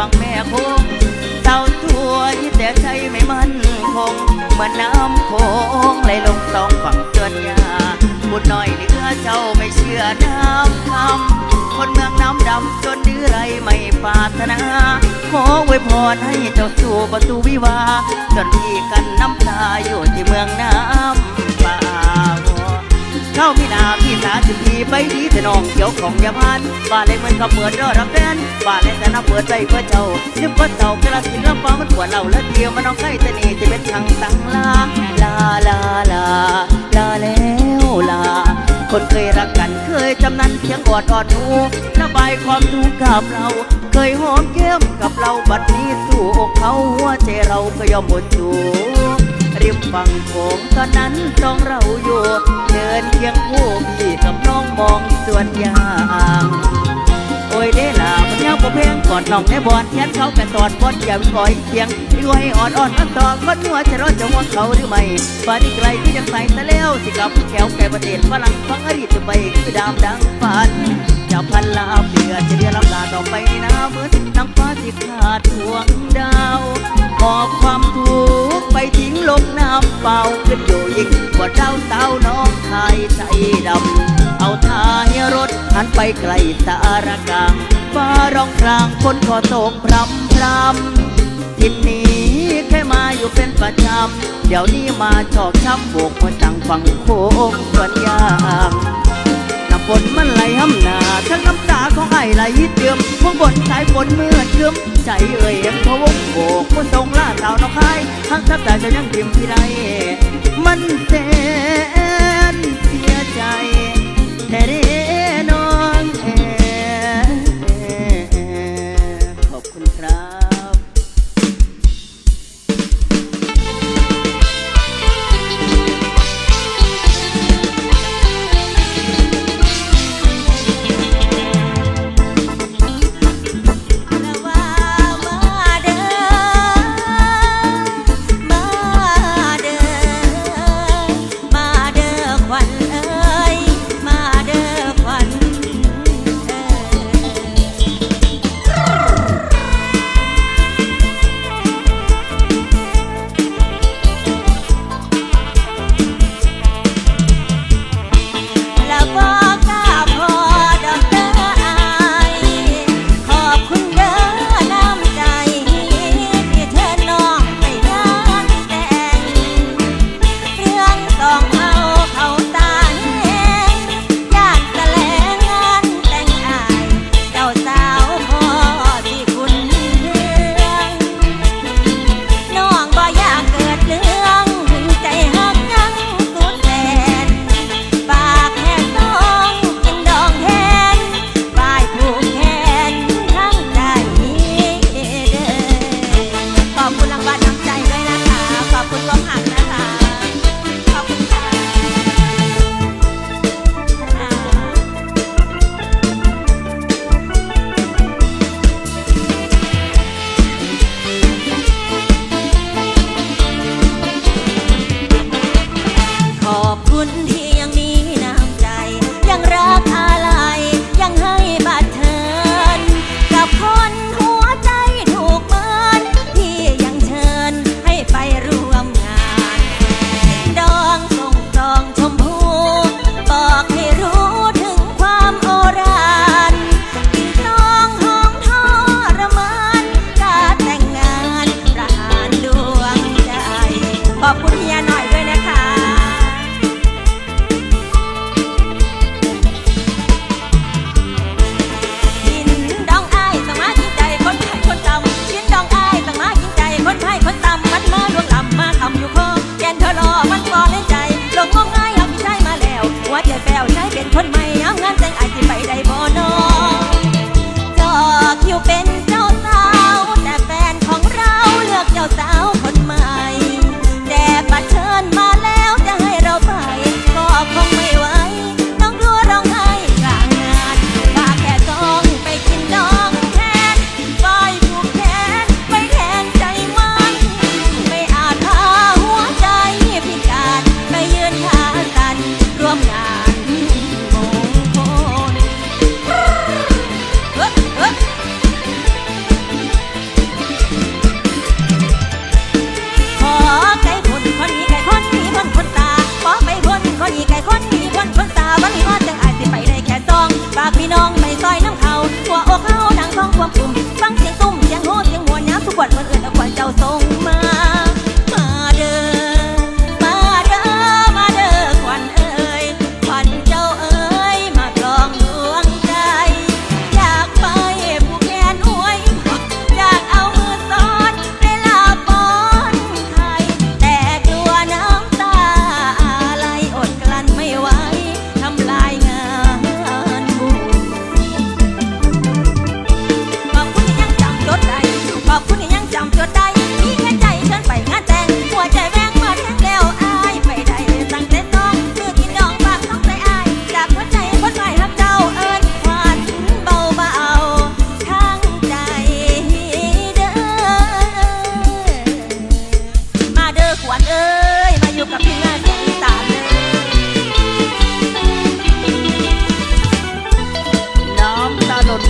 วังแม่คงเท่าทั่วที่แต่ใจไม่มั่นคง เหมือนน้ำโคงไหลลงสองฝั่งเตือนยาบุญน้อยเหลือเจ้าไม่เชื่อน้ำคำคนเมืองน้ำดำจนดื้อไรไม่ปาถนา ขอไว้พรให้เจ้าสู่ประตูวิวาจนพี่กันน้ำตาอยู่ที่เมืองนา ไปดีแต่น้องเขียวของยาพานบ้านเล็กเหมือนกับเปิดรอรับแฟนบ้านเล็กแต่นับเปิดใจเพื่อเจ้านึกว่าเจ้ากระสินลำฟ้ามันปวดเราและเดียวมันน้องไข่ตะนีจะเป็นทางตังลาลาลาลาลาแล้วลา คนเคยรักกันเคยจำนั้นเพียงอดอดหูระบายความทุกข์กับเรา เคยหอมแก้มกับเราบัดนี้สู่อกเขาหัวใจเราก็ยอมหมดสู ริมฝั่งโขงตอนนั้นต้องเราอยู่ เดินเคียงคู่พี่กับน้องมองสวนยาง ยเด้ล่ะมันยังบ่เพลงกอดน้องในบอนแขนเขากันตอดบอนอย่าไปก่อยเคียงดีว่าให้อ่อนอ่อนมันตอกคนหัวจะรอดจะห่วงเขาหรือไม่ฟ้าที่ไกลที่ยังใส่ตะแล้วสิกับแขวแก่ประเทศฝรั่งฟังอดีตจะไปคือดามดังฝันจะพันลาเปลือจะเรียนรับลาต่อไปนี่นะเหมือนนางฟ้าที่ขาดทวงดาวหอบความทุกข์ไปทิ้งลงน้ำเปล่าขึ้นอยู่ยิ่งกว่าเจ้าสาวน้องชายใจดำ เอาท้ายรถหันไปไกลสารกลางฟ้าร้องครางฝนก็ตกพรำพรำทินนี้แค่มาอยู่เป็นประจำ เดี๋ยวนี้มาชอกช้ำโบกมาจังฝั่งโค้งสวนยางน้ำฝนมันไหลห้ำหนาทั้งน้ำตาของไอ้ไหลเตือมพวงบนสายฝนเมื่อเชื่อมใจเอ่ยเอ็มพวงโบกผู้ทรงล่าสาวน้องคายทั้งทับตาจะยังพิมพ์ที่ใดมันแสนเสียใจ แ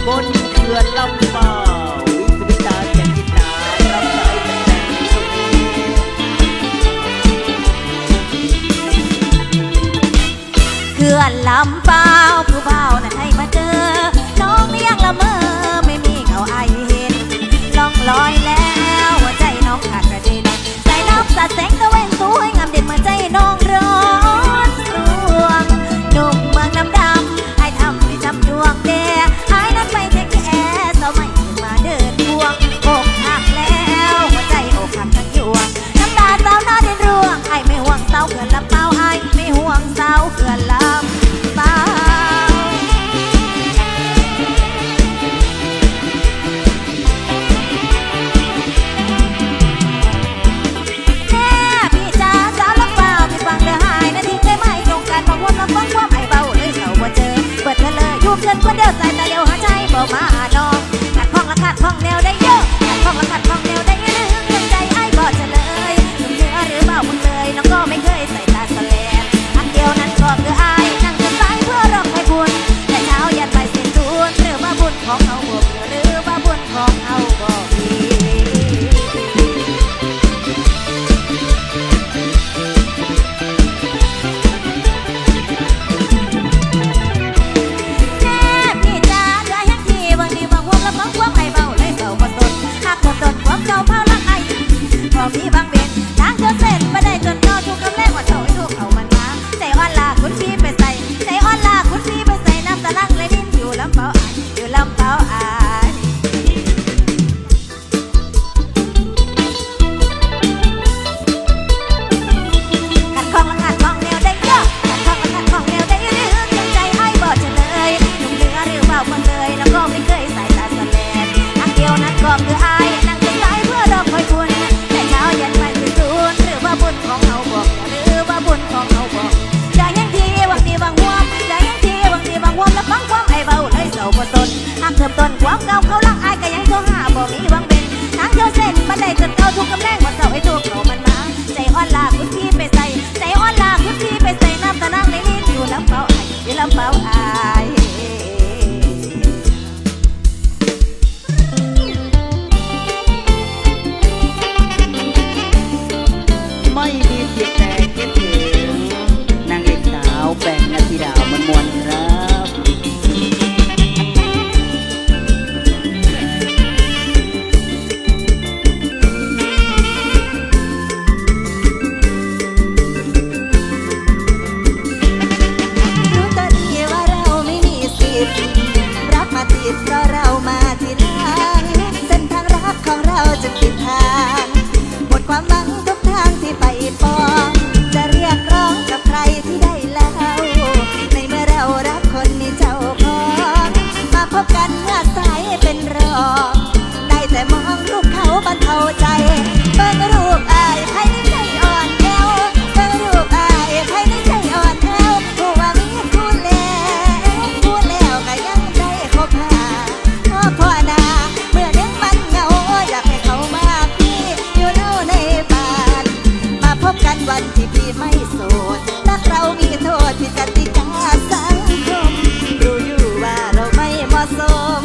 บนเขื่อนลำปล่าวิศวิตาแจ่มจิตารับใช้แต่สุขเขื่อนลำปล่าผู้เบาน่ะให้มาเจอ น้องเลี้ยงละเมอไม่มีเขาไอเห็นลองลอย เริ่มต้นความเก่าเขาลังอายก็ยังโทรหาบอกมีวังเบนทางโยเซนบันไดจนเก่าทุกกำแพงวันเสาร์ให้ทุกโนมันมาใจอ่อนลาคุณพี่ไปใส่ใจอ่อนลาคุณพี่ไปใส่น้ำตะนางในนี้อยู่ลำเปาอายอยู่ลำเปาอาย็นรอง ได้แต่มองรูปเขาบรรเทาใจ เบิ้งรูปอายใครในใจอ่อนแอวเบิ้งรูปอายใครในใจอ่อนแอวผู้ว่ามีคู่แล้วคู่แล้วก็ยังได้คบหาพ่อพ่อนาเมื่อเนื้อมันเงาอยากให้เขามาพี่อยู่เล่าในบ้าน มาพบกันวันที่พี่ไม่โสดรักเรามีโทษที่กติกาสังคมรู้อยู่ว่าเราไม่เหมาะสม